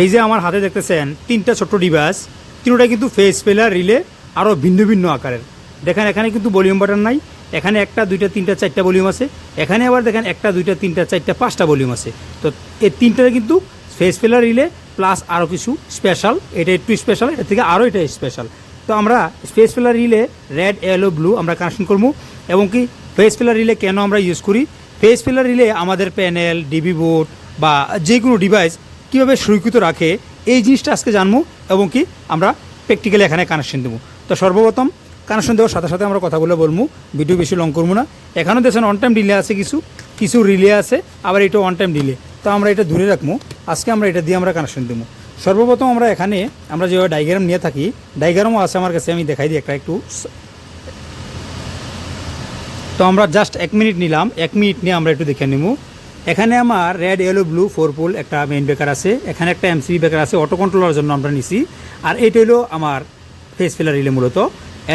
এই যে আমার হাতে দেখতেছেন, তিনটা ছোট্ট ডিভাইস তিনটা কিন্তু ফেস ফেলার রিলে আরও ভিন্ন ভিন্ন আকারের। দেখেন, এখানে কিন্তু ভলিউম বাটন নাই, এখানে একটা, দুইটা, তিনটা, চারটা ভলিউম আছে। এখানে আবার দেখেন, একটা, দুইটা, তিনটা, চারটা, পাঁচটা ভলিউম আছে। তো এই তিনটারে কিন্তু ফেস ফেলার রিলে প্লাস আরও কিছু স্পেশাল এটা একটু স্পেশাল এর থেকে আরও এটা স্পেশাল তো আমরা phase failure relay red yellow blue আমরা কানেকশন করব, এবং কি ফেস ফেলার রিলে কেন আমরা ইউজ করি? ফেস ফিলার রিলে আমাদের প্যানেল ডিবি বোর্ড বা যে কোনো ডিভাইস কীভাবে সুরক্ষিত রাখে, এই জিনিসটা আজকে জানব এবং কি আমরা প্র্যাকটিক্যালি এখানে কানেকশন দেবো। তো সর্বপ্রথম কানেকশন দেওয়ার সাথে সাথে আমরা কথাগুলো বলব ভিডিও বেশি লং করব না। এখানেও দেখছেন অন টাইম ডিলে আছে কিছু কিছু রিলে আছে, আবার এটা অন টাইম ডিলে তো আমরা এটা দূরে রাখব, আজকে আমরা এটা দিয়ে আমরা কানেকশন দেবো। সর্বপ্রথম আমরা এখানে আমরা যেভাবে ডাইগ্রাম নিয়ে থাকি ডাইগ্রামও আছে আমার কাছে, আমি দেখাই দিই একটা একটু। তো আমরা জাস্ট এক মিনিট নিলাম, এক মিনিট নিয়ে আমরা একটু দেখে নেব। এখানে আমার red yellow blue four pole একটা মেইন ব্রেকার আছে। এখানে একটা এমসিবি ব্রেকার আছে অটো কন্ট্রোলার জন্য আমরা নিছি। আর এইটা হলো আমার ফেস ফিলার রিলে মূলত।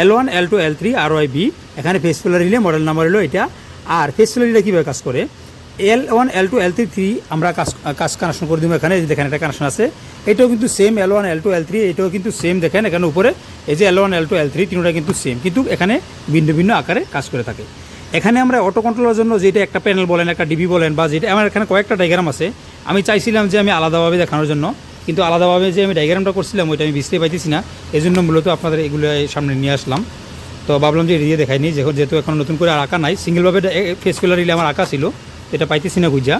L one L two L three R Y B এখানে phase failure relay model number হলো এটা। আর ফেস ফিলার রিলে কীভাবে কাজ করে? L one L two L three three আমরা কাজ কাজ কানেকশন করে দিব এখানে দেখেন একটা কানেকশন আছে। এটাও কিন্তু same L one L two L three এটাও কিন্তু সেম দেখেন, এখানে উপরে। এই যে L one L two L three তিনটা কিন্তু সেম কিন্তু এখানে ভিন্ন ভিন্ন আকারে কাজ করে থাকে। এখানে আমরা অটো কন্ট্রোলের জন্য যেটা একটা প্যানেল বলেন, একটা ডিবি বলেন, বা যেটা আমার এখানে কয়েকটা ডায়গ্রাম আছে, আমি চাইছিলাম যে আমি আলাদাভাবে দেখানোর জন্য, কিন্তু আলাদাভাবে যে আমি ডায়গ্রামটা করছিলাম, ওইটা আমি বুঝতে পাইতেছি না। এই জন্য মূলত আপনাদের এগুলো সামনে নিয়ে আসলাম। তো ভাবলাম যে এড়িয়ে দেখাইনি যখন যেহেতু এখন নতুন করে আর আঁকা নাই সিঙ্গেলভাবে ফেস ফিলারিলে আমার আঁকা ছিল, এটা পাইতেছি না বুঝা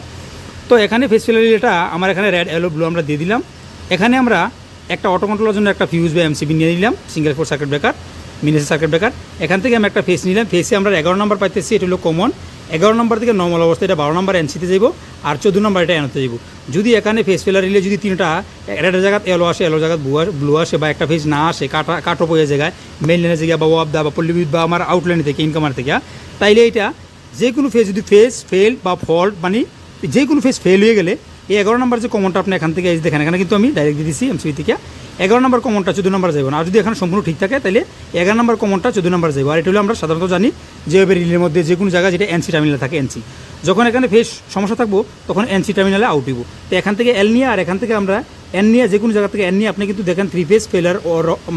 তো এখানে ফেস ফিলারিটা আমার এখানে রেড এলো ব্লু আমরা দিয়ে দিলাম। এখানে আমরা একটা অটো কন্ট্রোলের জন্য একটা ফিউজ বা এমসিবি নিয়ে নিলাম single four circuit breaker minis circuit breaker. এখান থেকে আমি একটা ফেস নিলাম। ফেসে আমরা এগারো নম্বর পাইতেছি, এটা হলো কমন এগারো নম্বর থেকে নর্মাল অবস্থা, এটা বারো নম্বর এনসিতে যাব আর চোদ্দ নম্বর এটা এনতে যাব যদি এখানে ফেস ফেলার রিলে যদি তিনটা, একটা জায়গায় এলো আসে এলো জায়গায় ব্লু ব্লু আসে বা একটা ফেস না আসে, কাটা, কাটো পড়ে জায়গায় মেন লাইনের জায়গায় বা ওয়াবদা বা পল্লীবিদ্যুৎ বা আমার আউটলাইন থেকে ইনকামার থেকে, তাইলে এটা যে কোনো ফেস যদি ফেস ফেল বা ফল্ট মানে যে কোনো ফেস ফেল হয়ে গেলে, এই এগারো নম্বর যে কমনটা আপনি এখান থেকে দেখেন, এখানে কিন্তু আমি ডাইরেক্ট দিয়ে দিচ্ছি এমসিবি থেকে। এগারো নম্বর কমনটা চোদ্দ নম্বর না। আর যদি এখানে সম্পূর্ণ ঠিক থাকে তাহলে এগারো নম্বর কমনটা চোদ্দ নম্বর যাব আর এটা হলো আমরা সাধারণত জানি যেভাবে রিলের মধ্যে যে কোনো জায়গায় যেটা এনসি টার্মিনালে থাকে এনসি যখন এখানে ফেস সমস্যা থাকব, তখন এনসি টার্মিনালে আউট হইব তো এখান থেকে এল নিয়ে আর এখান থেকে আমরা এন নিয়ে, যে কোনো জায়গা থেকে এন নিয়ে আপনি কিন্তু দেখেন থ্রি ফেস ফেলার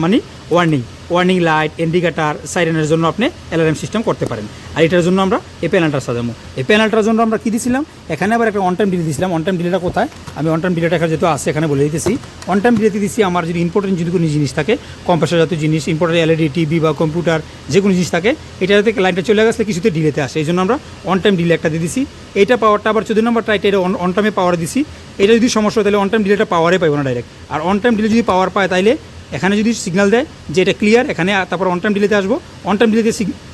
মানে ওয়ার্নিং ওয়ার্নিং লাইট ইন্ডিকেটার সাইরেনের জন্য আপনি অ্যালার্ম সিস্টেম করতে পারেন। আর এটার জন্য আমরা এই প্যানেলটা সাজাবো। এই প্যানেলটার জন্য আমরা কী দিয়েছিলাম এখানে আবার একটা অন টাইম ডিলে দিয়েছিলাম অন টাইম ডিলেটা কোথায়? আমি অন টাইম ডিলেটা এখানে যেহেতু আছে, এখানে বলে দিতেছি। অন টাইম ডিলেতে দিচ্ছি আমার যদি ইম্পর্টেন্ট যদি কোনো জিনিস থাকে কম্পাসার জাতীয় জিনিস ইম্পর্টেন্ট এলইডি টিভি বা কম্পিউটার যে কোনো জিনিস থাকে, এটা যাতে লাইনটা চলে গেছে, কিছুতে ডিলেতে আসে। এই জন্য আমরা অন টাইম ডিলে একটা দিয়ে দিছি। এইটা পাওয়ারটা আবার চোদ্দ নম্বরটা এটা অন টাইমে পাওয়ার দিছি। এটা যদি সমস্যা হয়, তাহলে অন টাইম ডিলেটা পাওয়ারে পাইব না ডাইরেক্ট আর অন টাইম ডিলে যদি পাওয়ার পায় তাহলে এখানে যদি সিগন্যাল দেয় যে এটা ক্লিয়ার এখানে তারপর অন টাইম ডিলেতে আসব। অন টাইম ডিলেতে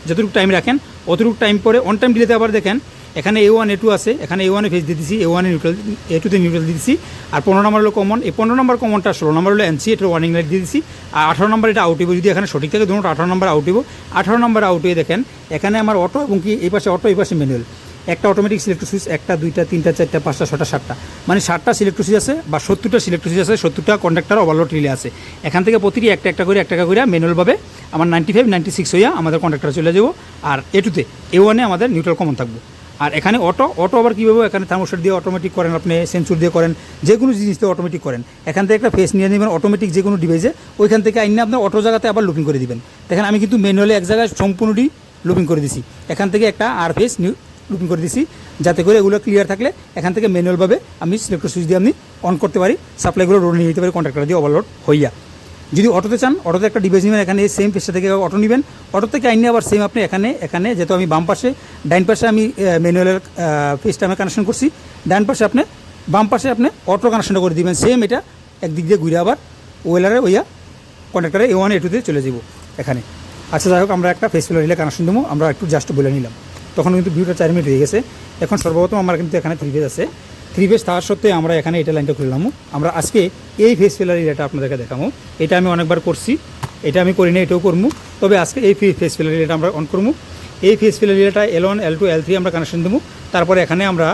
যতটুকু টাইম রাখেন, অতটুকু টাইম পরে অন টাইম ডিলেতে আবার দেখেন এখানে এ ওয়ান এ টু আছে, এখানে এ ওয়ানে ফেস দিয়ে এ ওয়ানে নিউট্রাল এ টুতে নিউট্রাল দিয়ে আর পনেরো নম্বর হলো কমন এই পনেরো নম্বর কমনটা ষোলো নম্বর হলো এনসি এটা ওয়ার্নিং লাইট দিয়ে দিচ্ছি আর আঠারো নম্বর এটা আউট হইব, যদি এখানে সঠিক থাকে ধরুন আঠারো নম্বর আউট হইব, আঠারো নম্বর আউট হয়ে দেখেন, এখানে আমার অটো এবং কি এই পাশে অটো এই পাশে ম্যানুয়াল একটা অটোমেটিক সিলেক্টর সুইচ একটা, দুইটা, তিনটা, চারটা, পাঁচটা, ছটা, সাতটা মানে ষাটটা সিলেক্টর সুইচ আছে বা সত্তরটা সিলেক্টর সুইচ আছে, সত্তরটা কন্ডাক্টার ওভারলোড রিলে আছে, এখান থেকে প্রতিটি একটা একটা করে, একটা একটা করে ম্যানুয়ালভাবে আমার নাইনটি ফাইভ নাইনটি সিক্স হইয়া আমাদের কন্ডাক্টার চলে যাব, আর এটুতে এ ওয়ানে আমাদের নিউট্রাল কমন থাকব। আর এখানে অটো অটো আবার কীভাবে এখানে থার্মোস্টার দিয়ে অটোমেটিক করেন, আপনি সেন্সর দিয়ে করেন, যে কোনো জিনিস দিয়ে অটোমেটিক করেন। এখান থেকে একটা ফেস নিয়ে নেবেন অটোমেটিক যে কোনো ডিভাইসে ওইখান থেকে আইনে আপনার অটো জায়গাতে আবার লুপিং করে দিবেন। দেখেন, আমি কিন্তু ম্যানুয়ালি এক জায়গায় সম্পূর্ণটি লুপিং করে দিছি। এখান থেকে একটা আর ফেস নিউ লুপিং করে দিছি, যাতে করে এগুলো ক্লিয়ার থাকলে এখান থেকে ম্যানুয়ালভাবে আমি সিলেক্টর সুইচ দিয়ে আমি অন করতে পারি সাপ্লাইগুলো রোড নিয়ে যেতে পারি কন্ট্রাক্টর দিয়ে ওভারলোড হইয়া। যদি অটোতে চান, অটোতে একটা ডিভাইস নেবেন, এখানে সেম পেজটা থেকে অটো নেবেন। অটো থেকে আইনে আবার সেম আপনি এখানে এখানে যেহেতু আমি বাম পাশে ডাইন পাশে আমি ম্যানুয়ালের পেজটা আমি কানেকশন করছি। ডাইন পাশে আপনি, বাম পাশে আপনি অটো কানেকশনটা করে দিবেন। সেম এটা একদিক দিয়ে ঘুরে আবার ওয়েলারে ওইয়া কন্ট্রাক্টারে এ ওয়ান এ টুতে চলে যাব এখানে। আচ্ছা যাই হোক, আমরা একটা ফেস রিলে কানেকশন দেবো। আমরা একটু জাস্ট বলে নিলাম। তখন কিন্তু ভিডিওটা চার মিনিট হয়ে গেছে। এখন সর্বপ্রথম আমার কিন্তু এখানে থ্রি ফেজ আছে। থ্রি ফেজ থাকার সত্ত্বেও আমরা এখানে এটা লাইনটা খুললাম আমরা আজকে এই ফেস ফিলার এটা আপনাদেরকে দেখাবো। এটা আমি অনেকবার করছি। এটা আমি করি না এটাও করব। তবে আজকে এই ফেস ফিলার এটা আমরা অন করব। এই phase failure রিলেটা L one L two L three আমরা কানেকশন দেবো। তারপরে এখানে আমরা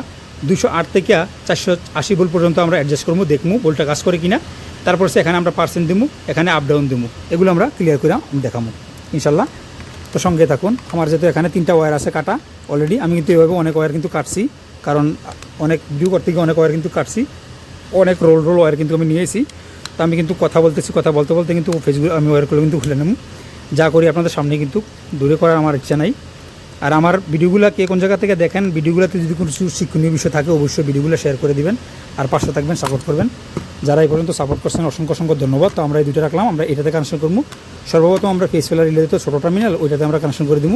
দুশো আট থেকে চারশো আশি বোল পর্যন্ত আমরা অ্যাডজাস্ট করব, দেখব বোলটা কাজ করে কিনা। তারপর সে এখানে আমরা পার্সেন্ট দেবো, এখানে আপ ডাউন দেবো। এগুলো আমরা ক্লিয়ার করে আমি দেখাবো, ইনশাল্লাহ। তো সঙ্গে থাকুন, আমার যেহেতু এখানে তিনটা ওয়্যার আছে কাটা অলরেডি আমি কিন্তু এভাবে অনেক ওয়্যার কিন্তু কাটছি। কারণ অনেক করতে গিয়ে অনেক ওয়্যার কিন্তু কাটছি। অনেক রোল রোল ওয়ার কিন্তু আমি নিয়েছি। তো আমি কিন্তু কথা বলতেছি, কথা বলতে বলতে কিন্তু ফেসবুক আমি ওয়ারগুলো কিন্তু খুলে নেব। যা করি আপনাদের সামনে কিন্তু দূরে করার আমার ইচ্ছা নাই। আর আমার ভিডিওগুলো কে কোন জায়গা থেকে দেখেন ভিডিওগুলোতে যদি কোনো শিক্ষণীয় বিষয় থাকে, অবশ্যই ভিডিওগুলো শেয়ার করে দিবেন আর পাশে থাকবেন সাপোর্ট করবেন। যারা এই পর্যন্ত সাপোর্ট করছেন, অসংখ্য অসংখ্য ধন্যবাদ। তো আমরা এই দুটো রাখলাম, আমরা এটাতে কানেকশন করব। সর্বপ্রথম আমরা ফেস ফেলার রিলেতে ছোটো টার্মিনাল ওইটাতে আমরা কানেকশন করে দিব।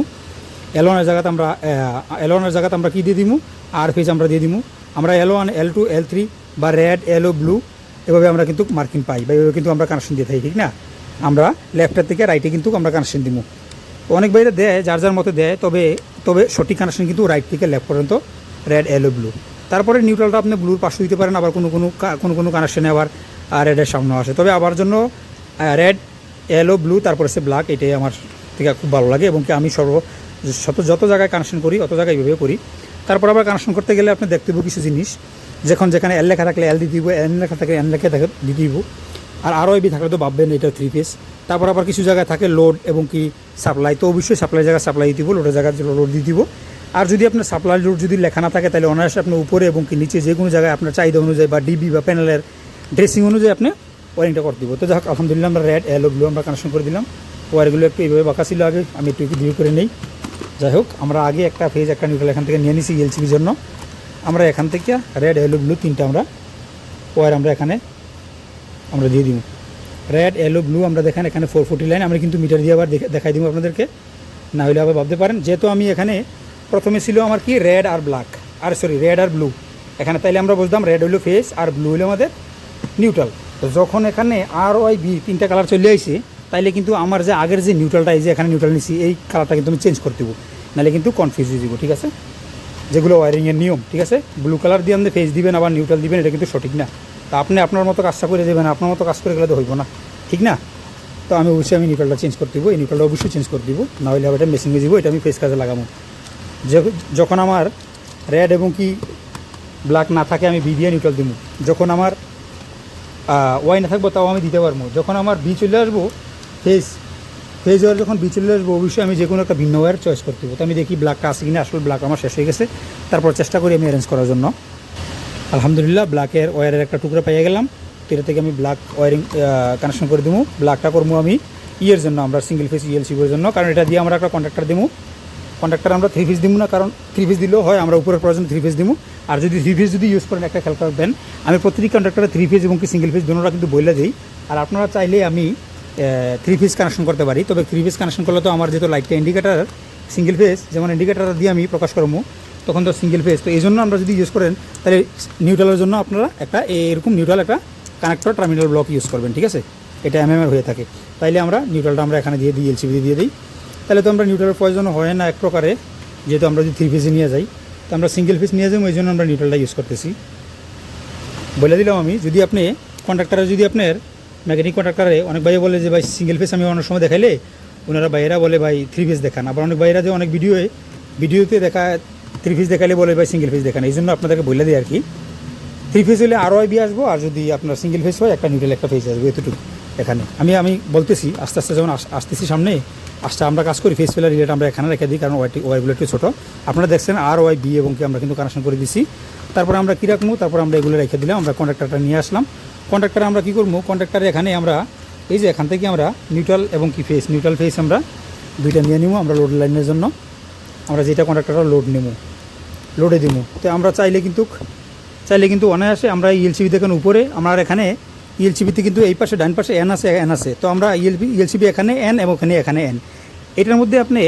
এলোয়ানের জায়গাতে আমরা এলোয়ানের জায়গাতে আমরা কী দিয়ে দিব আর ফেজ আমরা দিয়ে দিব আমরা L one L two L three বা রেড এলো ব্লু এভাবে আমরা কিন্তু মার্কিং পাই বা এভাবে কিন্তু আমরা কানেকশন দিয়ে থাকি, ঠিক না? আমরা লেফটের থেকে রাইটে কিন্তু আমরা কানেকশন দিব অনেক বাইরে দেয়, যার যার মতো দেয়, তবে তবে সঠিক কানেকশন কিন্তু রাইট থেকে লেফট পর্যন্ত রেড এলো ব্লু তারপরে নিউট্রালটা আপনি ব্লুর পাশে দিতে পারেন, আবার কোনো কোনো কোনো কোনো কানেকশনে আবার রেডের সামনে আসে। তবে আবার জন্য রেড এলো ব্লু তারপরে সে ব্ল্যাক এটাই আমার থেকে খুব ভালো লাগে এবং কি আমি সর্ব শত, যত জায়গায় কানেকশন করি, অত জায়গায় এইভাবে করি। তারপর আবার কানেকশন করতে গেলে আপনি দেখতে হবে কিছু জিনিস। যখন যেখানে এল লেখা থাকলে এল দিতে দিব এন লেখা থাকলে এন লেখা থাকে দিব আর আরও এবি থাকলে তো ভাববেন এটা থ্রি পিস তারপর আবার কিছু জায়গায় থাকে লোড এবং কি সাপ্লাই তো অবশ্যই সাপ্লাই জায়গায় সাপ্লাই দিব লোডের জায়গায় লোড দিয়ে দিব আর যদি আপনার সাপ্লাই লোড যদি লেখা না থাকে, তাহলে অনায়াসে আপনি উপরে এবং কি নিচে যে কোনো জায়গায় আপনার চাহিদা অনুযায়ী বা ডিবি বা প্যানেলের ড্রেসিং অনুযায়ী আপনি ওয়ারিংটা করতে দিব। তো যাক, আলহামদুলিল্লাহ আমরা রেড এলো ব্লু আমরা কানেকশন করে দিলাম। ওয়ারগুলো একটু এইভাবে বাঁকা ছিল আগে, আমি একটু ভিডিও করে নেই। যাই হোক, আমরা আগে একটা ফেজ একটা নিউট্রাল এখান থেকে নিয়ে নিছি এলসিবির জন্য। আমরা এখান থেকে রেড এলো ব্লু তিনটা আমরা ওয়ার আমরা এখানে আমরা দিয়ে দিব। রেড এলো ব্লু আমরা দেখেন এখানে ফোর ফোর্টি লাইন আমরা কিন্তু মিটার দিয়ে আবার দেখে- দেখাই দিব আপনাদেরকে। না হলে আবার ভাবতে পারেন, যেহেতু আমি এখানে প্রথমে ছিল আমার কি রেড আর ব্ল্যাক আর সরি রেড আর ব্লু এখানে তাইলে আমরা বুঝতাম রেড হলো ফেস আর ব্লু হলো আমাদের নিউট্রাল তো যখন এখানে আর ওয়াই বি তিনটা কালার চলে আসছে তাইলে কিন্তু আমার যে আগের যে নিউট্রালটা এই যে এখানে নিউট্রাল নিছি, এই কালারটা কিন্তু আমি চেঞ্জ করে দেবো। নাহলে কিন্তু কনফিউজ হয়ে যাব, ঠিক আছে? যেগুলো ওয়ারিংয়ের নিয়ম, ঠিক আছে? ব্লু কালার দিয়ে আপনি ফেস দিবেন, আবার নিউট্রাল দিবেন, এটা কিন্তু সঠিক না। তা আপনি আপনার মতো কাজটা করে দেবেন, আপনার মতো কাজ করে গেলে তো হইব না, ঠিক না? তো আমি অবশ্যই আমি নিউট্রালটা চেঞ্জ করে দিব, এই নিউট্রালটা অবশ্যই চেঞ্জ করে দিব, না হলে আবার এটা মেশিন যাব, এটা আমি ফেস কাজে লাগাবো। যখন আমার রেড এবং কি ব্ল্যাক না থাকে, আমি বি দিয়ে নিউট্রাল দিব। যখন আমার ওয়াই না থাকব, তাও আমি দিতে পারব। যখন আমার বি চলে আসব ফেস ফেজ ওয়ার যখন বি চলে আসব, অবশ্যই আমি যে কোনো একটা ভিন্ন ওয়ার চয়েস করতে হবে তো আমি দেখি ব্ল্যাকটা আছে কিনা, আসলে ব্ল্যাক আমার শেষ হয়ে গেছে। তারপর চেষ্টা করি আমি অ্যারেঞ্জ করার জন্য। আলহামদুলিল্লাহ ব্ল্যাকের ওয়ারের একটা টুকরা পেয়ে গেলাম। তো এটা থেকে আমি ব্ল্যাক ওয়ারিং কানেকশন করে দেবো ব্ল্যাকটা করব আমি ইয়ের জন্য, আমরা সিঙ্গেল ফেস ইএলসিবির জন্য। কারণ এটা দিয়ে আমরা একটা কন্ট্রাক্টর দেবো কন্ট্রাক্টর আমরা থ্রি পিস দিব না, কারণ থ্রি পিস দিলেও হয়, আমরা উপরের প্রয়োজন থ্রি পিস দিব আর যদি থ্রি পিস যদি ইউজ করেন, একটা খেয়াল করবেন আমি প্রতিটি কন্ট্রাক্টরে থ্রি পিস এবং কি সিঙ্গেল পিস দুটোটা কিন্তু বলে দিই। আর আপনারা চাইলে আমি থ্রি পিস কানেকশন করতে পারি। তবে থ্রি পিস কানেকশন করলে তো আমার যেহেতু লাইটটা ইন্ডিকেটার সিঙ্গেল ফেস যেমন ইন্ডিকেটার দিয়ে আমি প্রকাশ করব, তখন তো সিঙ্গেল ফেস তো এই জন্য আমরা যদি ইউজ করেন, তাহলে নিউট্রালের জন্য আপনারা একটা এরকম নিউট্রাল একটা কানেক্টর টার্মিনাল ব্লক ইউজ করবেন, ঠিক আছে? এটা এমএমএর হয়ে থাকে। তাইলে আমরা নিউট্রালটা আমরা এখানে দিয়ে দিই এলসিবি দিয়ে দিই। তাহলে তো আমরা নিউট্রালের প্রয়োজন হয় না এক প্রকারে, যেহেতু আমরা যদি থ্রি পিসে নিয়ে যাই। তো আমরা সিঙ্গেল পিস নিয়ে যাব, এই জন্য আমরা নিউট্রালটা ইউজ করতেছি। বলে দিলাম আমি, যদি আপনি কন্ট্রাক্টারে যদি আপনার মেকানিক কন্ট্রাক্টারে অনেক ভাই বলে যে, ভাই সিঙ্গেল ফেস আমি অনেক সময় দেখাইলে ওনারা ভাইয়েরা বলে, ভাই থ্রি পিস দেখান। আবার অনেক ভাইয়েরা যে অনেক ভিডিওয়ে ভিডিওতে দেখা থ্রি পিস দেখালে বলে, ভাই সিঙ্গেল ফেস দেখান। এই জন্য আপনাদেরকে বলে দিই আর কি থ্রি ফেস হলে আরও বি আসব, আর যদি আপনার সিঙ্গেল ফেস হয়, একটা নিউট্রাল একটা ফেস আসবে এতটুকু এখানে। আমি আমি বলতেছি, আস্তে আস্তে আস- আসতেছি সামনে, আস্তে আমরা কাজ করি ফেস ফেলার রিলেট আমরা এখানে রেখে দিই, কারণ ওয়াইটি ওয়াইগুলো একটু ছোটো। আপনারা দেখছেন আর ওয়াই বি এবং কি আমরা কিন্তু কানেকশন করে দিছি। তারপর আমরা কী রাখব? তারপর আমরা এগুলো রেখে দিলাম, আমরা কন্ট্রাক্টারটা নিয়ে আসলাম। কন্ট্রাক্টার আমরা কী করব? কন্ট্রাক্টার এখানে আমরা, এই যে এখান থেকে আমরা নিউট্রাল এবং কি ফেস নিউট্রাল ফেস আমরা দুইটা নিয়ে নিবো, আমরা লোড লাইনের জন্য। আমরা যেটা কন্ট্রাক্টারটা লোড নেব লোডে দিব। তো আমরা চাইলে কিন্তু চাইলে কিন্তু অনায়াসে আমরা ইএলসিবি দেখেন উপরে, আমরা এখানে ইএলসিবিতে কিন্তু এই পাশে, ডান পাশে এন আছে এন আছে। তো আমরা ইএলবি ইএলসিবি এখানে এন এবং এখানে এখানে এন এটার মধ্যে আপনি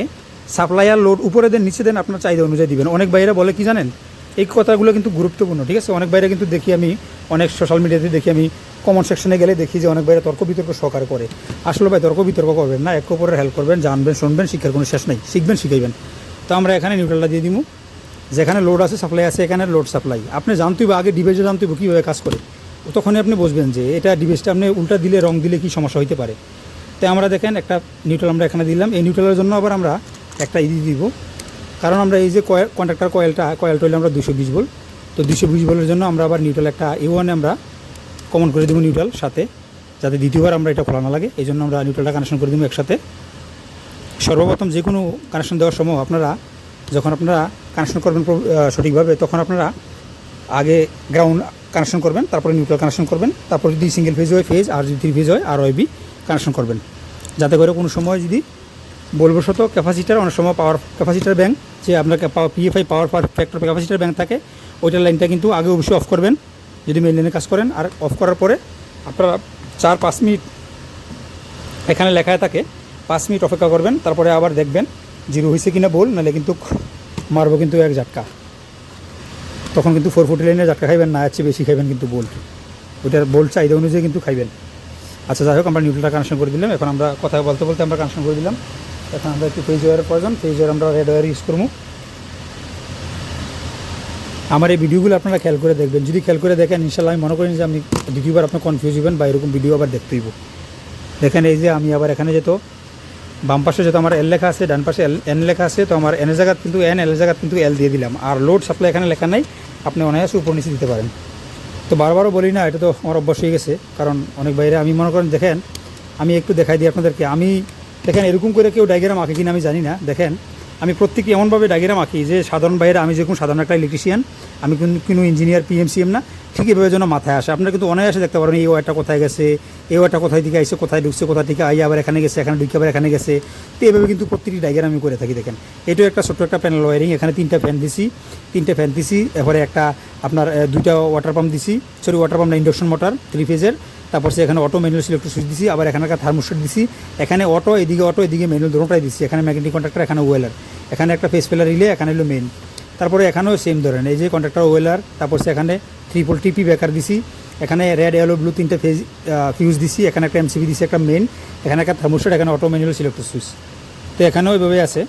সাপ্লাইয়ার লোড উপরে দেন, নিচে দেন, আপনার চাহিদা অনুযায়ী দিবেন। অনেক বাইরে বলে কি জানেন? এই কথাগুলো কিন্তু গুরুত্বপূর্ণ, ঠিক আছে? অনেক বাইরে কিন্তু দেখি আমি, অনেক সোশ্যাল মিডিয়াতে দেখি আমি কমন সেকশনে গেলে দেখি যে অনেক বাইরে তর্ক বিতর্ক সহকার করে। আসলে ভাই, তর্ক বিতর্ক করবেন না, এক অপরের হেল্প করবেন, জানবেন, শুনবেন, শিক্ষার কোনো শেষ নেই, শিখবেন, শিখাইবেন। তো আমরা এখানে নিউট্রালটা দিয়ে দিব যেখানে লোড আছে সাপ্লাই আছে, এখানে লোড সাপ্লাই আপনি জানতেই আগে ডিভাইসে জানতে হবে কীভাবে কাজ করে। তখনই আপনি বুঝবেন যে এটা ডিভাইসটা আপনি উল্টা দিলে রং দিলে কি সমস্যা হতে পারে। তাই আমরা দেখেন একটা নিউট্রাল আমরা এখানে দিলাম। এই নিউট্রালের জন্য আবার আমরা একটা ইদি দিব। কারণ আমরা এই যে কয়েল কন্ট্রাক্টর কয়েলটা কয়েলটা হইলে আমরা দুশো বিশ বল তো দুশো বিশ বলের জন্য আমরা আবার নিউট্রাল একটা এ ওয়ানে আমরা কমন করে দেবো নিউট্রাল সাথে, যাতে দ্বিতীয়বার আমরা এটা খোলা না লাগে। এই জন্য আমরা নিউট্রালটা কানেকশন করে দেবো একসাথে। সর্বপ্রথম যে কোনো কানেকশন দেওয়ার সময় আপনারা, যখন আপনারা কানেকশন করবেন সঠিকভাবে, তখন আপনারা আগে গ্রাউন্ড কানেকশন করবেন, তারপরে নিউট্রাল কানেকশন করবেন, তারপর যদি সিঙ্গেল ফেজ হয় ফেজ আর যদি থ্রি ফেজ হয়, আর ওয়াই বি কানেকশন করবেন। যাতে করে কোনো সময় যদি বলবশত ক্যাপাসিটার, অনেক সময় পাওয়ার ক্যাপাসিটার ব্যাংক যে আপনার PFI power factor capacitor bank থাকে, ওইটার লাইনটা কিন্তু আগে অবশ্যই অফ করবেন, যদি মেন লাইনে কাজ করেন। আর অফ করার পরে আপনারা চার, পাঁচ মিনিট এখানে লেখায় থাকে, পাঁচ মিনিট অপেক্ষা করবেন, তারপরে আবার দেখবেন জিরো হয়েছে কিনা বল, নাহলে কিন্তু মারবো কিন্তু এক ঝাটকা। তখন কিন্তু ফোর ফুটি লাইনে ঝাটকা খাইবেন না আছে বেশি খাইবেন কিন্তু বোল্ট ওইটার বোল্ট চাহিদা অনুযায়ী কিন্তু খাইবেন। আচ্ছা যাই হোক, আমরা নিউট্রালটা কানেকশন করে দিলাম, এখন আমরা কথা বলতে বলতে আমরা কানেকশন করে দিলাম। এখন আমরা একটু ফেজ ওয়ারের প্রয়োজন ফেজ ওয়ার আমরা রেড ওয়ার ইউজ করব। আমার এই ভিডিওগুলো আপনারা খেয়াল করে দেখবেন। যদি খেয়াল করে দেখেন ইনশাল্লাহ আমি মনে করি যে আপনি দ্বিতীয়বার আপনার কনফিউজ হবেন বা এরকম ভিডিও আবার দেখতে হইব। দেখেন এই যে আমি আবার এখানে যেত, বাম পাশে যেহেতু আমার এল লেখা আছে, ডান পাশে এল এন লেখা আছে, তো আমার এন জায়গাত কিন্তু এন এল জায়গাত কিন্তু এল দিয়ে দিলাম। আর লোড সাপ্লাই এখানে লেখা নাই, আপনি অনায়াসে উপর নিচে দিতে পারেন। তো বারবারও বলি না, এটা তো আমার অভ্যাস হয়ে গেছে। কারণ অনেক বাইরে আমি মনে করেন, দেখেন, আমি একটু দেখাই দিই আপনাদেরকে। আমি দেখেন, এরকম করে কেউ ডায়গ্রাম আঁকে কিনা আমি জানি না। দেখেন, আমি প্রত্যেকে এমনভাবে ডায়গ্রাম আঁকি যে সাধারণ বাইরে আমি যেরকম সাধারণ একটা ইলেকট্রিশিয়ান আমি কোনো ইঞ্জিনিয়ার পিএমসিএম না, ঠিক এভাবে যেন মাথায় আসে। আপনারা কিন্তু অনায়াসে দেখতে পারেন এই ওয়ারটা কোথায় গেছে, এই ওয়ারটা কোথায় থেকে আইসে কোথায় ঢুকছে, কোথা থেকে আই, আবার এখানে গেছে, এখানে ঢুকে আবার এখানে গেছে। তো এভাবে কিন্তু প্রত্যেকটি ডায়গ্রাম আমি করে থাকি, দেখেন। এটাও একটা ছোট্ট একটা প্যানেল ওয়ারিং এখানে তিনটা ফ্যান দিছি, তিনটে ফ্যান দিছি, এরপরে একটা আপনার দুইটা ওয়াটার পাম্প দিছি সরি ওয়াটার পাম্প না ইন্ডাকশন মোটর থ্রি ফেজের তারপর সে এখানে অটো ম্যানুয়াল সিলেক্টর সুইচ দিছি, আবার এখানে একটা থার্মোস্টেট দিছি। এখানে অটো এদিকে অটো এদিকে ম্যানুয়াল দুটোটাই দিছি। এখানে ম্যাগনেটিক কন্ট্রাক্টর এখানে ওয়েলার এখানে একটা ফেস ফেলার রিলে এখানে হলো মেন তারপরে এখানেও সেম ধরেন, এই যে কন্ট্রাক্টর ওয়েলার তারপর সেখানে ট্রিপল টিপি বেকার দিছি। এখানে রেড ইয়েলো ব্লু তিনটে ফেজ ফিউজ দিছি। এখানে একটা এমসিবি দিছি, একটা মেন এখানে একটা থার্মোস্টেট এখানে অটো ম্যানুয়াল সিলেক্টর সুইচ তো এখানেও ওইভাবে আছে,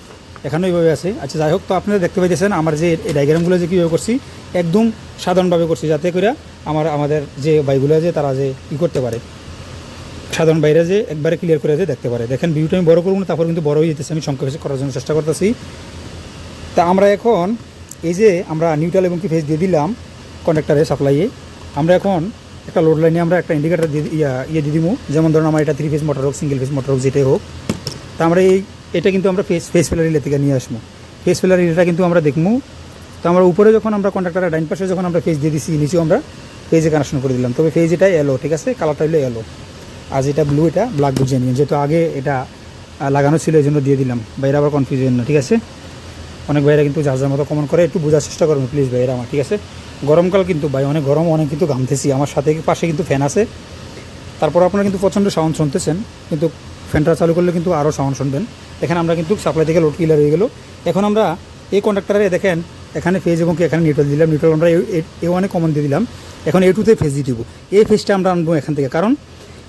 এখানেও ওইভাবে আছে। আচ্ছা যাই হোক, তো আপনারা দেখতে পাইতেছেন, আমার যে এই ডায়গ্রামগুলো যে কীভাবে করছি, একদম সাধারণভাবে করছি, যাতে করে আমার, আমাদের যে বাইকগুলো আছে, তারা যে ই করতে পারে। সাধারণ বাইরে যে একবারে ক্লিয়ার করে যে দেখতে পারে। দেখেন ভিডিওটা আমি বড় করব না, তারপর কিন্তু বড় হয়ে যেতেছে। আমি সংক্ষেপে করার জন্য চেষ্টা করতেছি। তা আমরা এখন এই যে আমরা নিউট্রাল এবং কি ফেস দিয়ে দিলাম কন্ডাক্টারে সাপ্লাইয়ে আমরা এখন একটা লোড লাইনে আমরা একটা ইন্ডিকেটার দিয়ে ইয়া দিয়ে দিব। যেমন ধরুন, আমার এটা থ্রি ফেস মোটর হোক সিঙ্গেল ফেস মোটর হোক, যেটাই হোক। তা আমরা এই, এটা কিন্তু আমরা ফেস ফেস ফেলার রিলে থেকে নিয়ে আসব। ফেস ফেলার রিলেটা কিন্তু আমরা দেখব। তো আমরা উপরে যখন আমরা কন্ডাক্টারের ডাইন পাশে যখন আমরা ফেস দিয়ে দিছি, নিচেও আমরা ফেজে কানেকশন করে দিলাম। তবে ফেজ এটা এলো ঠিক আছে? কালারটা হলো এলো আর যেটা ব্লু এটা ব্ল্যাক বুঝিয়ে নিয়ে যেহেতু আগে এটা লাগানো ছিল এই জন্য দিয়ে দিলাম। বাইরে আবার কনফিউজন না ঠিক আছে? অনেক ভাইরা কিন্তু যার যার মতো কমন করে, একটু বোঝার চেষ্টা করবেন প্লিজ ভাইরা আমার, ঠিক আছে? গরমকাল কিন্তু, ভাই, অনেক গরম, অনেক কিন্তু ঘামতেছি আমার সাথে পাশে কিন্তু ফ্যান আছে। তারপর আপনারা কিন্তু প্রচণ্ড সাউন্ড শুনতেছেন। কিন্তু ফ্যানটা চালু করলে কিন্তু আরও সাউন্ড শুনবেন। এখানে আমরা কিন্তু সাপ্লাই থেকে লোড ক্লিয়ার হয়ে গেলো। এখন আমরা এই কন্ডাক্টারে দেখেন এখানে ফেজ এবং কি এখানে নিউট্রাল দিলাম। নিউট্রাল আমরা এ ওয়ানে কমন দিয়ে দিলাম। এখন এ টুতে ফেজ দিয়ে দিব এই ফেজটা আমরা আনব এখান থেকে। কারণ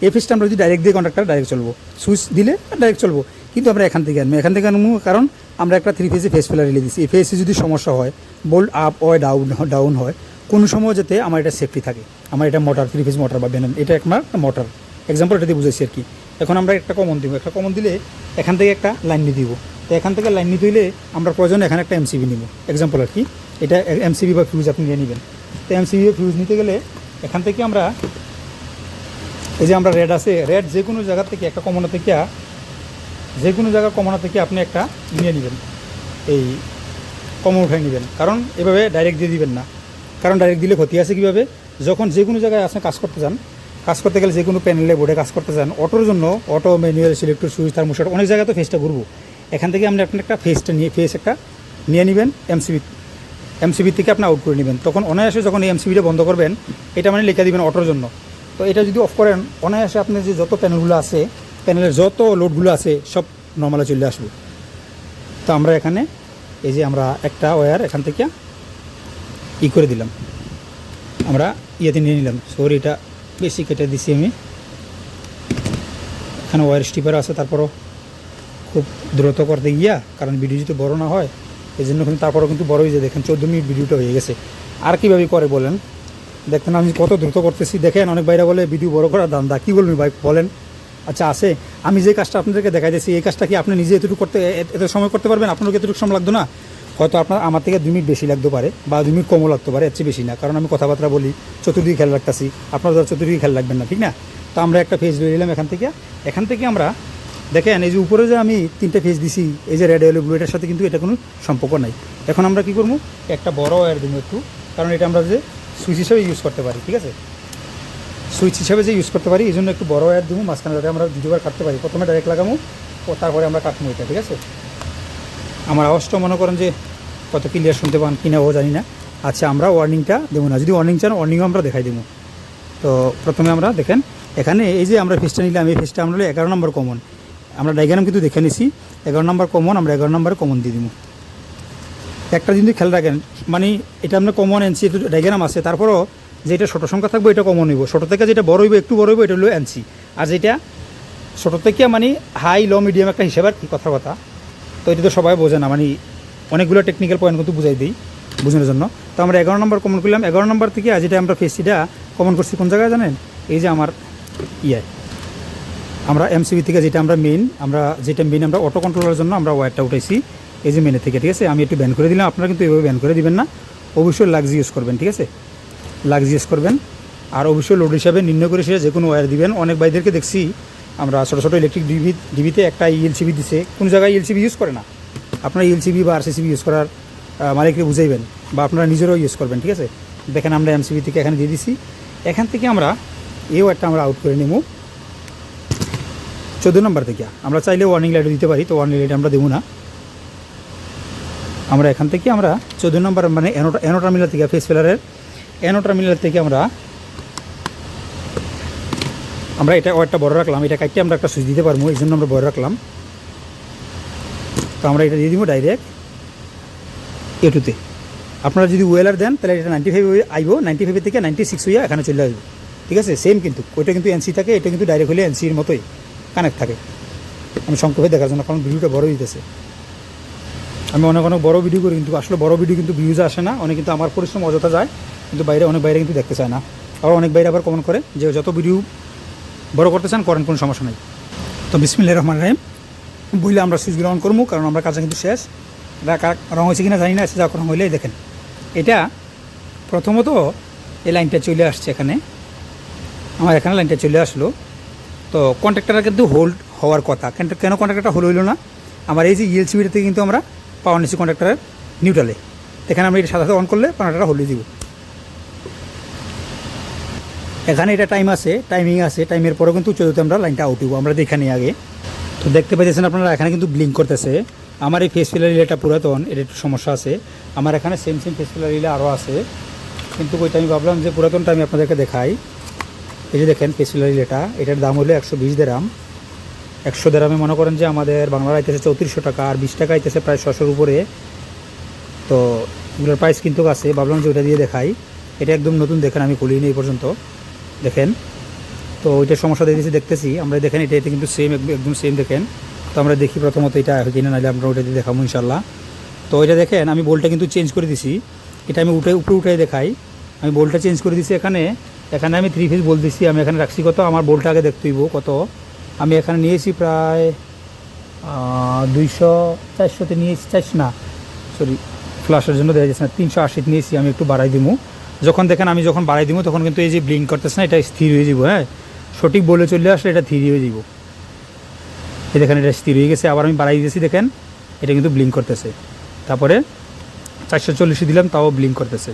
এই ফেজটা আমরা যদি ডাইরেক্ট দিয়ে কন্ডাক্টার ডাইরেক্ট চলবো। সুইচ দিলে ডাইরেক্ট চলবো। কিন্তু আমরা এখান থেকে আনব। এখান থেকে আনব কারণ আমরা একটা থ্রি ফেজে ফেস ফেলার রিলে দিচ্ছি এই ফেসে যদি সমস্যা হয় বোল্ড আপ হয় ডাউন ডাউন হয়, কোনো সময় যাতে আমার এটা সেফটি থাকে। আমার এটা মোটর থ্রি ফেজ মোটর বা বেনন এটা আমার মোটর এক্সাম্পল এটা দিয়ে বুঝাইছি আর কি। এখন আমরা একটা কমন দিব। একটা কমন দিলে এখান থেকে একটা লাইন নিয়ে দিব। তো এখান থেকে লাইন নিতে হইলে আমরা প্রয়োজনে এখানে একটা এমসিবি নিব। এক্সাম্পল আর কি। এটা এমসিবি বা ফিউজ আপনি নিয়ে নেবেন। তো এমসিবি বা ফিউজ নিতে গেলে এখান থেকে আমরা এই যে আমরা রেড আছে রেড যে কোনো জায়গা থেকে একটা কমনা থেকে যে কোনো জায়গার কমনা থেকে আপনি একটা নিয়ে নেবেন। এই কমন উঠাই নেবেন। কারণ এভাবে ডাইরেক্ট দিয়ে দিবেন না। কারণ ডাইরেক্ট দিলে ক্ষতি আছে কীভাবে? যখন যে কোনো জায়গায় আপনি কাজ করতে যান, কাজ করতে গেলে যে কোনো প্যানেলে বোর্ডে কাজ করতে যান অটোর জন্য auto manual selector switch thermostat অনেক জায়গায় তো ফেসটা ঘুরবো। এখান থেকে আপনি আপনার একটা ফেসটা নিয়ে ফেস একটা নিয়ে নেবেন এমসিবি এমসিবি থেকে আপনি আউট করে নেবেন। তখন অনায়াসে যখন এই এমসিবিটা বন্ধ করবেন, এটা মানে লিখে দিবেন অটোর জন্য। তো এটা যদি অফ করেন, অনায়াসে আপনার যে যত প্যানেলগুলো আছে প্যানেলের যত লোডগুলো আছে, সব নর্মালে চলে আসবে। তো আমরা এখানে এই যে আমরা একটা ওয়্যার এখান থেকে ই করে দিলাম। আমরা ইয়েতে নিয়ে নিলাম। সরি এটা বেশি কেটে দিছি আমি। এখানে ওয়্যার স্টিপার আছে, তারপরও খুব দ্রুত করতে গিয়া, কারণ ভিডিও যদি বড় না হয় এই জন্য কিন্তু তারপরেও কিন্তু বড় হয়ে যায়। দেখেন, চোদ্দ মিনিট ভিডিওটা হয়ে গেছে। আর কীভাবে করে বলেন? দেখতেন, আমি কত দ্রুত করতেছি। দেখেন, অনেক বাইরে বলে, ভিডিও বড় করার দান্দা কী বলবেন ভাই, বলেন। আচ্ছা আছে। আমি যে কাজটা আপনাদেরকে দেখাইতেছি, এই কাজটা কি আপনি নিজে এতটুকু করতে এত সময় করতে পারবেন? আপনার কি এতটুকু সময় লাগতো না? হয়তো আপনার, আমার থেকে দুই মিনিট বেশি লাগতে পারে, বা দুই মিনিট কমও লাগতে পারে, এর চেয়ে বেশি না। কারণ আমি কথাবার্তা বলি, চতুর্দিকে খেয়াল রাখতেছি। আপনার চতুর্দিকে খেয়াল রাখবেন না, ঠিক না? তো আমরা একটা ফেজ ধরে নিলাম এখান থেকে। এখান থেকে আমরা দেখেন, এই যে উপরে যে আমি তিনটে ফেজ দিছি, এই যে রেড এলো ব্লু এটার সাথে কিন্তু এটা কোনো সম্পর্ক নাই। এখন আমরা কি করব? একটা বড় ওয়্যার দিব একটু, কারণ এটা আমরা যে সুইচ হিসেবে ইউজ করতে পারি, ঠিক আছে? সুইচ হিসেবে যে ইউজ করতে পারি, এই জন্য একটু বড় ওয়্যার দিব, মাঝখানে যাতে আমরা দ্বিতীয়বার কাটতে পারি। প্রথমে ডাইরেক্ট লাগামো ও তারপরে আমরা কাটবো এটা, ঠিক আছে? আমার আওয়াজটা মনে করেন যে কত ক্লিয়ার শুনতে পান কিনা ও জানি না। আচ্ছা আমরা ওয়ার্নিংটা দেবো না। যদি ওয়ার্নিং চান ওয়ার্নিংও আমরা দেখাই দেবো। তো প্রথমে আমরা দেখেন, এখানে এই যে আমরা ফেসটা নিলাম, এই ফেসটা আমরা এগারো নম্বর কমন আমরা ডায়গ্রাম কিন্তু দেখে নিছি। এগারো নম্বর কমন আমরা এগারো নম্বর কমন দিয়ে দিব। একটা জিনিস খেয়াল রাখেন মানে এটা আমরা কমন এনসি একটু ডায়গ্রাম আছে, তারপরও যেটা ছোটো সংখ্যা থাকবে, এটা কমন হইব। ছোটো থেকে যেটা বড় হইব, একটু বড় হইব, এটা হলো এনসি আর যেটা ছোটো থেকে মানে হাই লো মিডিয়াম একটা হিসেবে আর কি কথার কথা। তো এটা তো সবাই বোঝে না মানে অনেকগুলো টেকনিক্যাল পয়েন্ট কিন্তু বুঝাই দিই, বোঝানোর জন্য। তো আমরা এগারো নম্বর কমন করলাম। এগারো নম্বর থেকে যেটা আমরা ফেসিটা কমন করছি কোন জায়গায় জানেন? এই যে আমার ইয়ে। আমরা এমসিবি থেকে যেটা আমরা মেইন আমরা যেটা মেইন আমরা অটো কন্ট্রোলের জন্য আমরা ওয়্যারটা উঠাইছি। এই যে মেনে থেকে, ঠিক আছে? আমি একটু ব্যান করে দিলাম, আপনারা কিন্তু এভাবে ব্যান করে দিবেন না। অবশ্যই লাক্স ইউজ করবেন, ঠিক আছে? লাক্স ইউজ করবেন। আর অবশ্যই লোড হিসাবে নির্ণয় করে সে যে কোনো ওয়্যার দিবেন। অনেক ভাইদেরকে দেখছি, আমরা ছোটো ছোটো ইলেকট্রিক ডিবি ডিবিতে একটা ইএলসিবি দিছে। কোন জায়গায় ইএলসিবি ইউজ করে না। আপনারা ইএলসিবি বা আরসিসিবি ইউজ করার মালিককে বুঝাইবেন বা আপনারা নিজেরাও ইউজ করবেন, ঠিক আছে? দেখেন আমরা এমসিবি থেকে এখানে দিয়ে দিছি। এখান থেকে আমরা এই ওয়ারটা আমরা আউট করে নেব। চোদ্দ নম্বর থেকে। আমরা চাইলে ওয়ার্নিং লাইটও দিতে পারি, তো ওয়ার্নিং লাইট আমরা দেবো না। আমরা এখান থেকে আমরা চোদ্দ নম্বর মানে এনো টার্মিনাল থেকে ফেস ফেলারের এনো টার্মিনাল থেকে আমরা আমরা এটা ওয়ারটা বড় রাখলাম, এটা কাটতে আমরা একটা সুইচ দিতে পারব, এই জন্য আমরা বড় রাখলাম। তো আমরা এটা দিয়ে দিব ডাইরেক্ট এটুতে আপনারা যদি ওয়েলার দেন, তাহলে এটা নাইনটি ফাইভ আইব নাইনটি ফাইভের থেকে নাইনটি সিক্স হইয়া এখানে চলে আসবে। ঠিক আছে? সেম কিন্তু, ওইটা কিন্তু এনসি থাকে, এটা কিন্তু ডাইরেক্ট হলে এনসির মতোই। কানেক্ট থাকে। আমি সংক্ষেপে দেখার জন্য, কারণ ভিডিওটা বড় দিতেছে আমি অনেক অনেক বড় ভিডিও করি, কিন্তু আসলে বড় ভিডিও কিন্তু ভিউজ আসে না। অনেক কিন্তু আমার পরিশ্রম অযথা যায়, কিন্তু বাইরে, অনেক বাইরে কিন্তু দেখতে চায় না। আবার অনেক বাইরে আবার কমেন্ট করে যে, যত ভিডিও বড় করতে চান, করেন, কোনো সমস্যা নেই। তো বিসমিল্লাহ রহমান রাহিম। বইলে আমরা সুইচ গ্রহণ করব কারণ আমরা কাজটা কিন্তু শেষ। এটা কার রং হয়েছে কিনা জানি না যা রং হইলেই দেখেন। এটা প্রথমত এই লাইনটা চলে আসছে এখানে। আমার এখানে লাইনটা চলে আসলো। তো কন্ট্রাক্টারটা কিন্তু হোল্ড হওয়ার কথা। কেন কন্ট্রাক্টারটা হোল্ড হইল না? আমার এই যে E ইএলসিবিটা কিন্তু আমরা পাওয়ার নিচ্ছি কন্ট্রাক্টারের নিউট্রালে এখানে আমরা এটা সাথে অন করলে কন্ট্রাক্টারটা হোল্ড দিব এখানে এটা টাইম আছে টাইমিং আছে টাইমের পরেও কিন্তু চোদ্দোতে আমরা লাইনটা আউট হইব। আমরা দেখে নিই আগে। তো দেখতে পাইতেছেন আপনারা, এখানে কিন্তু ব্লিঙ্ক করতেছে। আমার এই ফেস ফিলার রিলেটা পুরাতন এটা একটু সমস্যা আছে। আমার এখানে same same phase failure relay আরও আছে। কিন্তু ওইটা আমি ভাবলাম যে পুরাতনটা আমি আপনাদেরকে দেখাই। এই যে দেখেন ফেস লেটা, এটার দাম হলো একশো বিশ দেরাম। একশো দেরামে মনে করেন যে আমাদের বাংলার আইতেছে চৌত্রিশশো টাকা, আর বিশ টাকা আইতেছে প্রায় ছশোর উপরে। তো এগুলোর প্রাইস কিন্তু আছে, ভাবলাম যে ওটা দিয়ে দেখাই। এটা একদম নতুন, দেখেন আমি খুলিনি এই পর্যন্ত। দেখেন, তো ওইটার সমস্যা দেখতেছি দেখতেছি। আমরা দেখেন, এটা এতে কিন্তু সেম একদম সেম দেখেন। তো আমরা দেখি প্রথমত এটা কিনা, নাহলে আমরা ওটা দিয়ে দেখাবো ইনশাল্লাহ তো ওইটা দেখেন, আমি বোল্টটা কিন্তু চেঞ্জ করে দিছি। এটা আমি উঠে, উপরে উঠে দেখাই। আমি বোল্টটা চেঞ্জ করে দিছি এখানে। এখানে আমি থ্রি ফিস বলতেছি, আমি এখানে রাখছি কত? আমার বোল্টটা আগে দেখতে হইব, কত? আমি এখানে নিয়েছি প্রায় দুইশো, চারশোতে নিয়েছি, চারশো না সরি ফ্লাশের জন্য দেখা যাচ্ছে না, তিনশো আশিতে নিয়েছি, আমি একটু বাড়াই দিব যখন দেখেন আমি যখন বাড়াই দিব তখন কিন্তু এই যে ব্লিঙ্ক করতেছে না, এটা স্থির হয়ে যাব হ্যাঁ? সঠিক বলে চলে আসলে এটা থ্রি হয়ে যাব এই দেখেন, এটা স্থির হয়ে গেছে, আবার আমি বাড়াই দিয়েছি, দেখেন, এটা কিন্তু ব্লিঙ্ক করতেছে। তারপরে চারশো চল্লিশে দিলাম, তাও ব্লিঙ্ক করতেছে।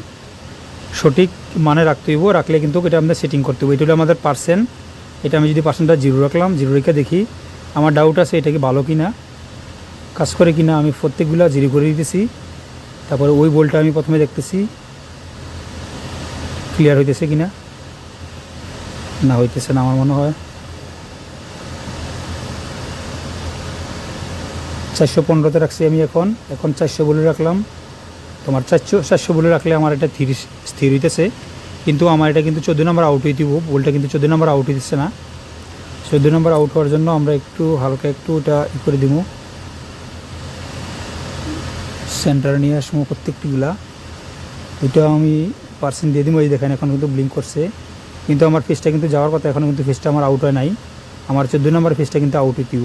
সঠিক মানে রাখতে হইব, রাখলে কিন্তু এটা আমাদের সেটিং করতে হবে এটা হলো আমাদের পার্সেন্ট এটা আমি যদি পার্সেন্টটা জিরো রাখলাম জিরো রেখে দেখি, আমার ডাউট আছে এটা কি ভালো কি না কাজ করে কি না আমি প্রত্যেকগুলো জিরো করে দিতেছি। তারপরে ওই বলটা আমি প্রথমে দেখতেছি ক্লিয়ার হইতেছে কি না না হইতেছে না আমার মনে হয়। চারশো পনেরোতে রাখছি আমি এখন। এখন চারশো বলে রাখলাম। তোমার চারশো চারশো বলে রাখলে আমার এটা স্থির স্থির হইতেছে। কিন্তু আমার এটা কিন্তু চোদ্দ নম্বর আউট দিব বলটা কিন্তু চোদ্দ নম্বর আউট হইতেছে না। চোদ্দ নম্বর আউট হওয়ার জন্য আমরা একটু হালকা একটু ওটা ই করে দিব। সেন্টারে নিয়ে আসব প্রত্যেকটিগুলা। ওইটা আমি পার্সেন্ট দিয়ে দিব, এই দেখেন এখন কিন্তু ব্লিঙ্ক করছে। কিন্তু আমার ফেসটা কিন্তু যাওয়ার কথা, এখন কিন্তু ফেসটা আমার আউট হয় নাই। আমার চোদ্দ নম্বর ফেসটা কিন্তু আউট হইতিব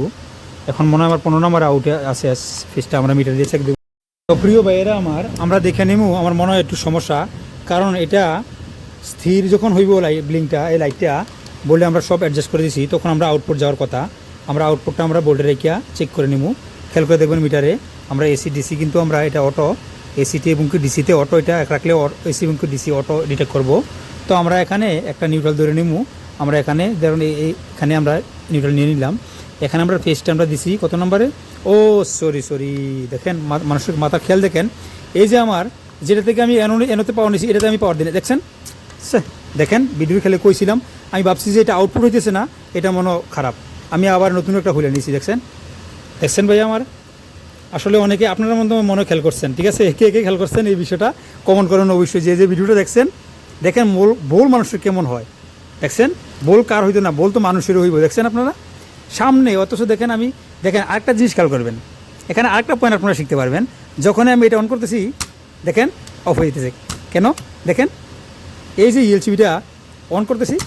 এখন মনে হয় আমার পনেরো নম্বর আউটে আছে ফেসটা আমরা মিটার দিয়ে চেক প্রিয় ভাইয়েরা আমার, আমরা দেখে নেব আমার মনে হয় একটু সমস্যা। কারণ এটা স্থির যখন হইব লাই ব্লিংটা এই লাইটটা বলে আমরা সব অ্যাডজাস্ট করে দিছি, তখন আমরা আউটপুট যাওয়ার কথা। আমরা আউটপুটটা আমরা বোর্ডে রেখে চেক করে নেব খেয়াল করে দেখবেন মিটারে আমরা এসি ডিসি কিন্তু আমরা এটা অটো এসিতে এবং কি ডিসিতে অটো এটা এক রাখলে এসি এবং কি ডিসি অটো ডিটেক্ট করব। তো আমরা এখানে একটা নিউট্রাল ধরে নিমু। আমরা এখানে, ধরুন এখানে আমরা নিউট্রাল নিয়ে নিলাম। এখানে আমরা ফেসটা আমরা দিছি, কত নম্বরে? ও সরি সরি দেখেন মানুষের মাথা খেয়াল দেখেন। এই যে আমার, যেটা থেকে আমি এনো এনোতে পাওয়ার নিয়েছি এটাতে আমি পাওয়ার দিই। দেখছেন? দেখেন ভিডিও খেলে কইছিলাম, আমি ভাবছি যে এটা আউটপুট হইতেছে না, এটা মনে খারাপ। আমি আবার নতুন একটা খুলে নিয়েছি দেখছেন? দেখছেন ভাই আমার? আসলে অনেকে আপনারা মধ্যে মনে খেয়াল করছেন, ঠিক আছে? একে একে খেয়াল করছেন এই বিষয়টা? কমন করেন অবশ্যই, যে যে ভিডিওটা দেখছেন, দেখেন বোল মানুষের কেমন হয়, দেখছেন? বোল কার হইতো না, বল তো মানুষেরও হইব, দেখছেন আপনারা? সামনে, অথচ দেখেন আমি, দেখেন আরেকটা জিনিস খেয়াল করবেন। এখানে আরেকটা পয়েন্ট আপনারা শিখতে পারবেন। যখন আমি এটা অন করতেছি, দেখেন অফ হয়ে যেতেছে। কেন? দেখেন, এই যে ইএলসিবিটা অন করতেছি,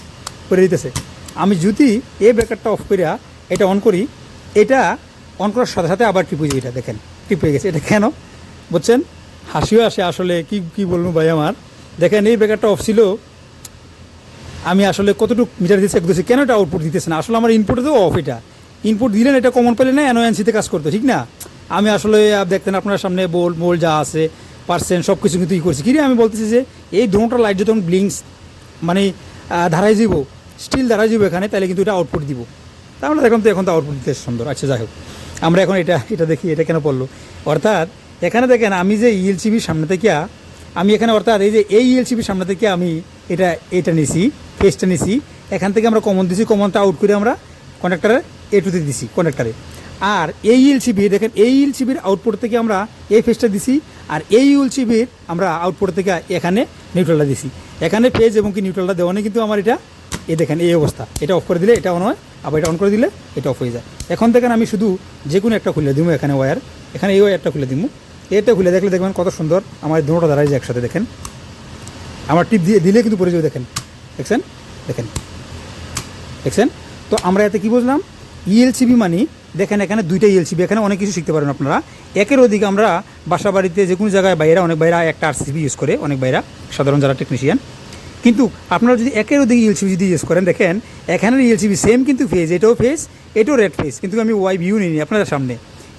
করে দিতেছে। আমি যদি এই ব্রেকারটা অফ করিয়া এটা অন করি, এটা অন করার সাথে সাথে আবার টিপ হয়ে এটা, দেখেন। টিপ হয়ে গেছে এটা। কেন? বুঝছেন? হাসিও আসে আসলে, কি কি বলব ভাই আমার? দেখেন এই ব্রেকারটা অফ ছিল আমি আসলে কতটুকু মিটার দিতে দিচ্ছি কেন এটা আউটপুট দিতেছে না? আসলে আমার ইনপুটে তো অফ এটা। ইনপুট দিলেন, এটা কমন পেলে না এনওএনসিতে কাজ করতো, ঠিক না? আমি আসলে দেখতেন আপনার সামনে বোল মোল যা আছে পার্সেন্ট সব কিছু কিন্তু ই করছি। কিরে আমি বলতেছি যে, এই দুটা লাইট যখন ব্লিংস মানে ধারাই যাব স্টিল ধারাই যাব এখানে, তাহলে কিন্তু এটা আউটপুট দিব। তাহলে দেখুন তো এখন তো আউটপুট দিতে সুন্দর। আচ্ছা যাই হোক। আমরা এখন এটা এটা দেখি, এটা কেন পড়ল? অর্থাৎ, এখানে দেখেন, আমি যে ইএলসিবির সামনে থেকে, আমি এখানে অর্থাৎ এই যে এই ইএলসিবির সামনে থেকে আমি এটা এটা নিছি। ফেসটা নিছি। এখান থেকে আমরা কমন দিছি কমনটা আউট করে আমরা কনেক্টারে এ টুতে দিছি কনেক্টারে আর এই ইএলসিবি দেখেন, এই ইএলসিবির আউটপুট থেকে আমরা এই ফেসটা দিছি, আর এই ইএলসিবির আমরা আউটপুট থেকে এখানে নিউট্রালটা দিছি। এখানে ফেজ এবং কি নিউট্রালটা দেওয়া নেই, কিন্তু আমার এটা এ দেখেন, এই অবস্থা। এটা অফ করে দিলে এটা অন হয়, আবার এটা অন করে দিলে এটা অফ হয়ে যায়। এখন দেখেন, আমি শুধু যে কোনো একটা খুলে দিব এখানে ওয়্যার এখানে এই ওয়্যারটা খুলে দিব এটা খুলে দেখলে দেখবেন কত সুন্দর আমার দুটোটা দাঁড়ায় যে একসাথে দেখেন। আমার টিপ দিয়ে দিলে কিন্তু পরে যাবে, দেখেন। দেখছেন? দেখেন। দেখছেন? তো আমরা এতে কি বুঝলাম? ইএলসিবি মানে দেখেন এখানে দুইটা ইএলসিবি এখানে অনেক কিছু শিখতে পারেন আপনারা। একের অধিক আমরা বাসা বাড়িতে যে কোনো জায়গায় বাইরে অনেক বাইরা একটা আরসিবি ইউজ করে, অনেক বাইরা, সাধারণ যারা টেকনিশিয়ান কিন্তু আপনারা যদি একের অধিক ইএলসিবি যদি ইউজ করেন, দেখেন, এখানের ইএলসিবি সেম কিন্তু ফেজ এটাও ফেজ এটাও রেড ফেজ কিন্তু আমি ওয়াই ভিউ নিই আপনাদের সামনে।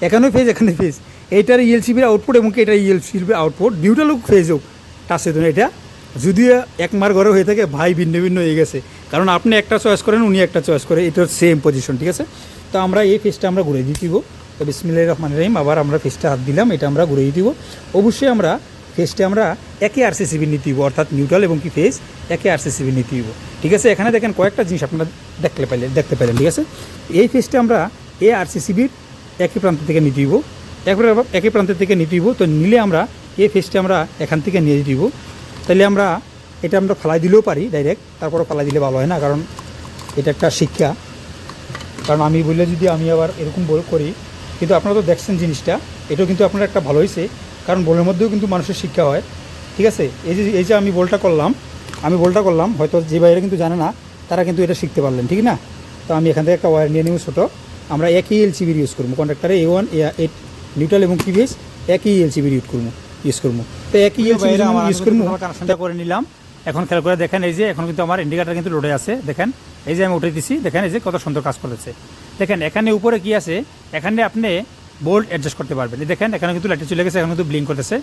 এখানেও ফেজ এখানে ফেজ এইটার ইএলসিবির আউটপুট এবং এটার ইএলসিবির আউটপুট দুইটা লোক ফেজ হোক, তার সাথে এটা যদিও এক মার ঘরে হয়ে থাকে, ভাই ভিন্ন ভিন্ন হয়ে গেছে। কারণ আপনি একটা চয়েস করেন, উনি একটা চয়েস করে, এটা সেম পজিশন ঠিক আছে? তো আমরা এই ফেসটা আমরা ঘুরে দিয়ে দিব। তো বিসমিল্লাহ রহমান রহিম, আবার আমরা ফেসটা হাত দিলাম, এটা আমরা ঘুরে দিব। অবশ্যই আমরা ফেসটা আমরা একে আরসিসিবি নিতে দিব, অর্থাৎ নিউট্রাল এবং কি ফেস একে আর আরসিসিবি নিতে দিব। ঠিক আছে? এখানে দেখেন কয়েকটা জিনিস আপনারা দেখতে পাইলেন দেখতে পাইলেন, ঠিক আছে? এই ফেসটা আমরা এ আরসিসিবির একই প্রান্ত থেকে নিতে দিব। একই প্রান্ত থেকে নিতে দিব, তো নিলে আমরা এই ফেসটা আমরা এখান থেকে নিয়ে দিব। তাহলে আমরা, এটা আমরা ফালাই দিলেও পারি ডাইরেক্ট তারপরে ফালাই দিলে ভালো হয় না, কারণ এটা একটা শিক্ষা। কারণ আমি বললে যদি আমি আবার এরকম করি, কিন্তু আপনারা তো দেখছেন জিনিসটা, এটাও কিন্তু আপনার একটা ভালো হয়েছে কারণ বলের মধ্যেও কিন্তু মানুষের শিক্ষা হয়। ঠিক আছে? এই যে এই যে আমি বলটা করলাম, আমি বলটা করলাম, হয়তো যে বাইরে কিন্তু জানে না, তারা কিন্তু এটা শিখতে পারলেন, ঠিক না? তো আমি এখান থেকে একটা ওয়ার নিয়ে নিব ছোটো। আমরা একই এলসিবির ইউজ করব কন্ট্রাক্টারে A one A eight neutral এবং পিভিএস একই এলসিবির ইউজ করব। ইউজ করব। তো একই ইউজ করব। কানেকশনটা করে নিলাম। এখন খেয়াল করে দেখেন এই যে এখন কিন্তু আমার ইন্ডিকেটার কিন্তু লোডে আছে। দেখেন এই যে আমি উঠে দিছি দেখেন এই যে কত সুন্দর কাজ করেছে। দেখেন এখানে উপরে কি আছে? এখানে আপনি বোল্ট অ্যাডজাস্ট করতে পারবেন। দেখেন এখানে কিন্তু লাইটে চলে গেছে এখন কিন্তু ব্লিং করতেছে।